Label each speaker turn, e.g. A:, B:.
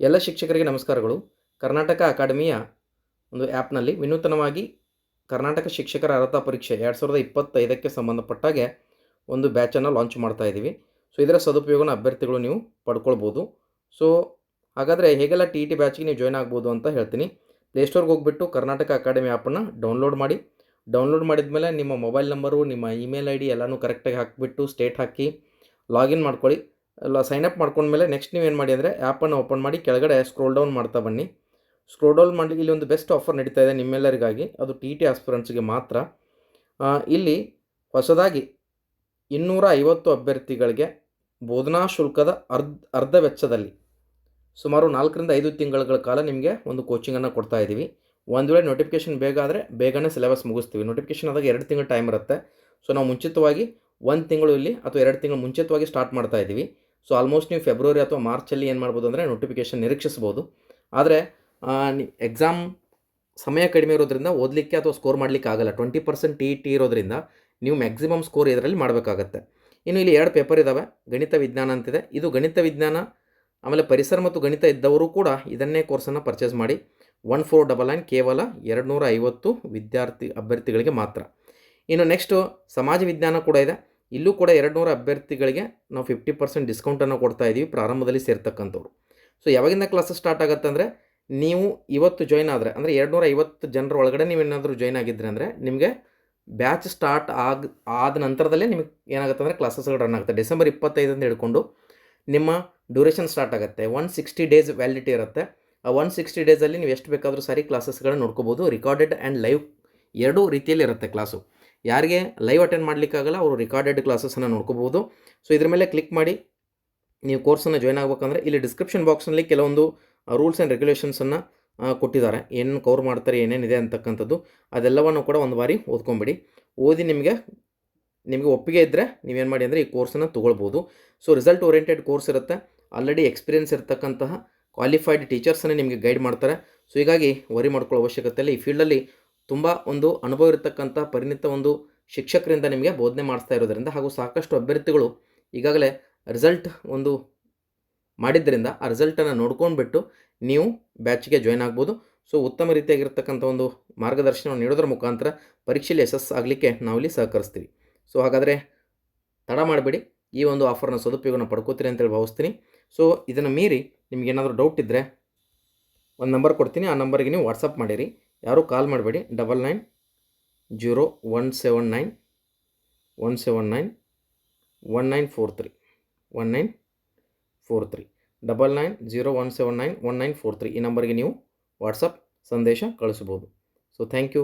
A: ಎಲ್ಲ ಶಿಕ್ಷಕರಿಗೆ ನಮಸ್ಕಾರಗಳು. ಕರ್ನಾಟಕ ಅಕಾಡೆಮಿಯ ಒಂದು ಆ್ಯಪ್ನಲ್ಲಿ ವಿನೂತನವಾಗಿ ಕರ್ನಾಟಕ ಶಿಕ್ಷಕರ ಅರ್ಹತಾ ಪರೀಕ್ಷೆ ಎರಡು ಸಾವಿರದ ಇಪ್ಪತ್ತೈದಕ್ಕೆ ಸಂಬಂಧಪಟ್ಟಾಗೆ ಒಂದು ಬ್ಯಾಚನ್ನು ಲಾಂಚ್ ಮಾಡ್ತಾ ಇದ್ದೀವಿ. ಸೊ, ಇದರ ಸದುಪಯೋಗನ ಅಭ್ಯರ್ಥಿಗಳು ನೀವು ಪಡ್ಕೊಳ್ಬೋದು. ಸೊ, ಹಾಗಾದರೆ ಹೇಗೆಲ್ಲ ಟಿ ಇ ಟಿ ಬ್ಯಾಚಿಗೆ ನೀವು ಜಾಯ್ನ್ ಆಗ್ಬೋದು ಅಂತ ಹೇಳ್ತೀನಿ. ಪ್ಲೇಸ್ಟೋರ್ಗೆ ಹೋಗ್ಬಿಟ್ಟು ಕರ್ನಾಟಕ ಅಕಾಡೆಮಿ ಆ್ಯಪನ್ನು ಡೌನ್ಲೋಡ್ ಮಾಡಿ. ಡೌನ್ಲೋಡ್ ಮಾಡಿದ ಮೇಲೆ ನಿಮ್ಮ ಮೊಬೈಲ್ ನಂಬರು ನಿಮ್ಮ ಇಮೇಲ್ ಐ ಡಿ ಎಲ್ಲನೂ ಕರೆಕ್ಟಾಗಿ ಹಾಕಿಬಿಟ್ಟು ಸ್ಟೇಟ್ ಹಾಕಿ ಲಾಗಿನ್ ಮಾಡ್ಕೊಳ್ಳಿ. ಎಲ್ಲ ಸೈನ್ ಅಪ್ ಮಾಡ್ಕೊಂಡ್ಮೇಲೆ ನೆಕ್ಸ್ಟ್ ನೀವೇನು ಮಾಡಿ ಅಂದರೆ ಆ್ಯಪನ್ನು ಓಪನ್ ಮಾಡಿ ಕೆಳಗಡೆ ಸ್ಕ್ರೋಲ್ ಡೌನ್ ಮಾಡ್ತಾ ಬನ್ನಿ. ಸ್ಕ್ರೋಲ್ ಡೌನ್ ಮಾಡಿ ಇಲ್ಲಿ ಒಂದು ಬೆಸ್ಟ್ ಆಫರ್ ನಡೀತಾ ಇದೆ ನಿಮ್ಮೆಲ್ಲರಿಗಾಗಿ. ಅದು ಟಿ ಟಿ ಆಸ್ಪಿರೆಂಟ್ಸ್ಗೆ ಮಾತ್ರ. ಇಲ್ಲಿ ಹೊಸದಾಗಿ ಇನ್ನೂರ ಐವತ್ತು ಅಭ್ಯರ್ಥಿಗಳಿಗೆ ಬೋಧನಾ ಶುಲ್ಕದ ಅರ್ಧ ಅರ್ಧ ವೆಚ್ಚದಲ್ಲಿ ಸುಮಾರು ನಾಲ್ಕರಿಂದ ಐದು ತಿಂಗಳ ಕಾಲ ನಿಮಗೆ ಒಂದು ಕೋಚಿಂಗನ್ನು ಕೊಡ್ತಾ ಇದ್ದೀವಿ ಒಂದು ವೇಳೆ ನೋಟಿಫಿಕೇಷನ್ ಬೇಗ ಆದರೆ ಬೇಗನೆ ಸಿಲೆಬಸ್ ಮುಗಿಸ್ತೀವಿ. ನೋಟಿಫಿಕೇಷನ್ ಆದಾಗ ಎರಡು ತಿಂಗಳು ಟೈಮ್ ಇರುತ್ತೆ. ಸೊ ನಾವು ಮುಂಚಿತವಾಗಿ ಒಂದು ತಿಂಗಳು ಇಲ್ಲಿ ಅಥವಾ ಎರಡು ತಿಂಗಳು ಮುಂಚಿತವಾಗಿ ಸ್ಟಾರ್ಟ್ ಮಾಡ್ತಾ ಇದ್ದೀವಿ ಸೊ ಆಲ್ಮೋಸ್ಟ್ ನೀವು ಫೆಬ್ರವರಿ ಅಥವಾ ಮಾರ್ಚಲ್ಲಿ ಏನು ಮಾಡ್ಬೋದು ಅಂದರೆ ನೋಟಿಫಿಕೇಷನ್ ನಿರೀಕ್ಷಿಸ್ಬೋದು. ಆದರೆ ಎಕ್ಸಾಮ್ ಸಮಯ ಕಡಿಮೆ ಇರೋದ್ರಿಂದ ಓದಲಿಕ್ಕೆ ಅಥವಾ ಸ್ಕೋರ್ ಮಾಡಲಿಕ್ಕೆ ಆಗಲ್ಲ. ಟ್ವೆಂಟಿ ಪರ್ಸೆಂಟ್ ಟಿ ಟಿ ಇರೋದ್ರಿಂದ ನೀವು ಮ್ಯಾಕ್ಸಿಮಮ್ ಸ್ಕೋರ್ ಇದರಲ್ಲಿ ಮಾಡಬೇಕಾಗತ್ತೆ. ಇನ್ನು ಇಲ್ಲಿ ಎರಡು ಪೇಪರ್ ಇದ್ದಾವೆ ಗಣಿತ ವಿಜ್ಞಾನ ಅಂತಿದೆ. ಇದು ಗಣಿತ ವಿಜ್ಞಾನ, ಆಮೇಲೆ ಪರಿಸರ ಮತ್ತು ಗಣಿತ ಇದ್ದವರು ಕೂಡ ಇದನ್ನೇ ಕೋರ್ಸನ್ನು ಪರ್ಚೇಸ್ ಮಾಡಿ ಒನ್ ಫೋರ್ ಡಬಲ್ ನೈನ್ ಕೇವಲ ಎರಡು ನೂರ ಐವತ್ತು ವಿದ್ಯಾರ್ಥಿ ಅಭ್ಯರ್ಥಿಗಳಿಗೆ ಮಾತ್ರ. ಇನ್ನು ನೆಕ್ಸ್ಟು ಸಮಾಜ ವಿಜ್ಞಾನ ಕೂಡ ಇದೆ. ಇಲ್ಲೂ ಕೂಡ ಎರಡು ನೂರ ಅಭ್ಯರ್ಥಿಗಳಿಗೆ ನಾವು ಫಿಫ್ಟಿ ಪರ್ಸೆಂಟ್ ಡಿಸ್ಕೌಂಟನ್ನು ಕೊಡ್ತಾ ಇದ್ದೀವಿ ಪ್ರಾರಂಭದಲ್ಲಿ ಸೇರ್ತಕ್ಕಂಥವ್ರು. ಸೊ ಯಾವಾಗಿಂದ ಕ್ಲಾಸಸ್ ಸ್ಟಾರ್ಟ್ ಆಗುತ್ತೆ ಅಂದರೆ, ನೀವು ಇವತ್ತು ಜಾಯ್ನ್ ಆದರೆ, ಅಂದರೆ ಎರಡು ನೂರ ಐವತ್ತು ಜನರ ಒಳಗಡೆ ನೀವೇನಾದರೂ ಜಾಯ್ನ್ ಆಗಿದ್ದರೆ ಅಂದರೆ, ನಿಮಗೆ ಬ್ಯಾಚ್ ಸ್ಟಾರ್ಟ್ ಆಗ, ಆದ ನಂತರದಲ್ಲೇ ನಿಮಗೆ ಏನಾಗುತ್ತೆ ಅಂದರೆ ಕ್ಲಾಸಸ್ಗಳು ರನ್ ಆಗುತ್ತೆ. ಡಿಸೆಂಬರ್ ಇಪ್ಪತ್ತೈದರಿಂದ ಹಿಡ್ಕೊಂಡು ನಿಮ್ಮ ಡ್ಯೂರೇಷನ್ ಸ್ಟಾರ್ಟ್ ಆಗುತ್ತೆ. ಒನ್ ಸಿಕ್ಸ್ಟಿ ಡೇಸ್ ವ್ಯಾಲಿಡಿಟಿ ಇರುತ್ತೆ. ಆ ಒನ್ ಸಿಕ್ಸ್ಟಿ ಡೇಸಲ್ಲಿ ನೀವು ಎಷ್ಟು ಬೇಕಾದರೂ ಸರಿ ಕ್ಲಾಸಸ್ಗಳನ್ನ ನೋಡ್ಕೋಬೋದು. ರಿಕಾರ್ಡೆಡ್ ಆ್ಯಂಡ್ ಲೈವ್ ಎರಡೂ ರೀತಿಯಲ್ಲಿ ಇರುತ್ತೆ ಕ್ಲಾಸು ಯಾರಿಗೆ ಲೈವ್ ಅಟೆಂಡ್ ಮಾಡಲಿಕ್ಕಾಗಲ್ಲ, ಅವರು ರೆಕಾರ್ಡೆಡ್ ಕ್ಲಾಸಸನ್ನು ನೋಡ್ಕೋಬೋದು ಸೊ ಇದ್ರ ಮೇಲೆ ಕ್ಲಿಕ್ ಮಾಡಿ, ನೀವು ಕೋರ್ಸನ್ನು ಜಾಯ್ನ್ ಆಗಬೇಕಂದ್ರೆ ಇಲ್ಲಿ ಡಿಸ್ಕ್ರಿಪ್ಷನ್ ಬಾಕ್ಸ್ನಲ್ಲಿ ಕೆಲವೊಂದು ರೂಲ್ಸ್ ಆ್ಯಂಡ್ ರೆಗ್ಯುಲೇಷನ್ಸನ್ನು ಕೊಟ್ಟಿದ್ದಾರೆ. ಏನು ಕವರ್ ಮಾಡ್ತಾರೆ, ಏನೇನಿದೆ ಅಂತಕ್ಕಂಥದ್ದು, ಅದೆಲ್ಲವನ್ನು ಕೂಡ ಒಂದು ಬಾರಿ ಓದ್ಕೊಂಬಿಡಿ. ಓದಿ ನಿಮಗೆ ನಿಮಗೆ ಒಪ್ಪಿಗೆ ಇದ್ದರೆ ನೀವೇನು ಮಾಡಿ ಅಂದರೆ ಈ ಕೋರ್ಸನ್ನು ತೊಗೊಳ್ಬೋದು ಸೊ ರಿಸಲ್ಟ್ ಓರಿಯೆಂಟೆಡ್ ಕೋರ್ಸ್ ಇರುತ್ತೆ. ಆಲ್ರೆಡಿ ಎಕ್ಸ್ಪೀರಿಯನ್ಸ್ ಇರತಕ್ಕಂತಹ ಕ್ವಾಲಿಫೈಡ್ ಟೀಚರ್ಸನ್ನೇ ನಿಮಗೆ ಗೈಡ್ ಮಾಡ್ತಾರೆ. ಸೊ ಹೀಗಾಗಿ ವರಿ ಮಾಡ್ಕೊಳ್ಳೋ ಅವಶ್ಯಕತೆ ಇಲ್ಲ. ಈ ಫೀಲ್ಡಲ್ಲಿ ತುಂಬ ಒಂದು ಅನುಭವ ಇರತಕ್ಕಂಥ ಪರಿಣಿತ ಒಂದು ಶಿಕ್ಷಕರಿಂದ ನಿಮಗೆ ಬೋಧನೆ ಮಾಡಿಸ್ತಾ ಇರೋದ್ರಿಂದ ಹಾಗೂ ಸಾಕಷ್ಟು ಅಭ್ಯರ್ಥಿಗಳು ಈಗಾಗಲೇ ರಿಸಲ್ಟ್ ಒಂದು ಮಾಡಿದ್ದರಿಂದ ಆ ರಿಸಲ್ಟನ್ನು ನೋಡ್ಕೊಂಡ್ಬಿಟ್ಟು ನೀವು ಬ್ಯಾಚ್ಗೆ ಜಾಯ್ನ್ ಆಗ್ಬೋದು. ಸೊ ಉತ್ತಮ ರೀತಿಯಾಗಿರ್ತಕ್ಕಂಥ ಒಂದು ಮಾರ್ಗದರ್ಶನವನ್ನು ನೀಡೋದ್ರ ಮುಖಾಂತರ ಪರೀಕ್ಷೆಯಲ್ಲಿ ಯಶಸ್ಸು ಆಗಲಿಕ್ಕೆ ನಾವಿಲ್ಲಿ ಸಹಕರಿಸ್ತೀವಿ. ಸೊ ಹಾಗಾದರೆ ತಡ ಮಾಡಬೇಡಿ. ಈ ಒಂದು ಆಫರ್ನ ಸದುಪಯೋಗನ ಪಡ್ಕೋತೀರಿ ಅಂತೇಳಿ ಭಾವಿಸ್ತೀನಿ. ಸೊ ಇದನ್ನು ಮೀರಿ ನಿಮಗೇನಾದರೂ ಡೌಟ್ ಇದ್ದರೆ ಒಂದು ನಂಬರ್ ಕೊಡ್ತೀನಿ. ಆ ನಂಬರಿಗೆ ನೀವು ವಾಟ್ಸಪ್ ಮಾಡಿರಿ. ಯಾರೂ ಕಾಲ್ ಮಾಡಬೇಡಿ. Double nine zero one seven nine one seven nine one nine four three one nine four three double nine zero one seven nine one nine four three ಈ ನಂಬರ್ಗೆ ನೀವು ವಾಟ್ಸಪ್ ಸಂದೇಶ ಕಳಿಸ್ಬೋದು. So thank you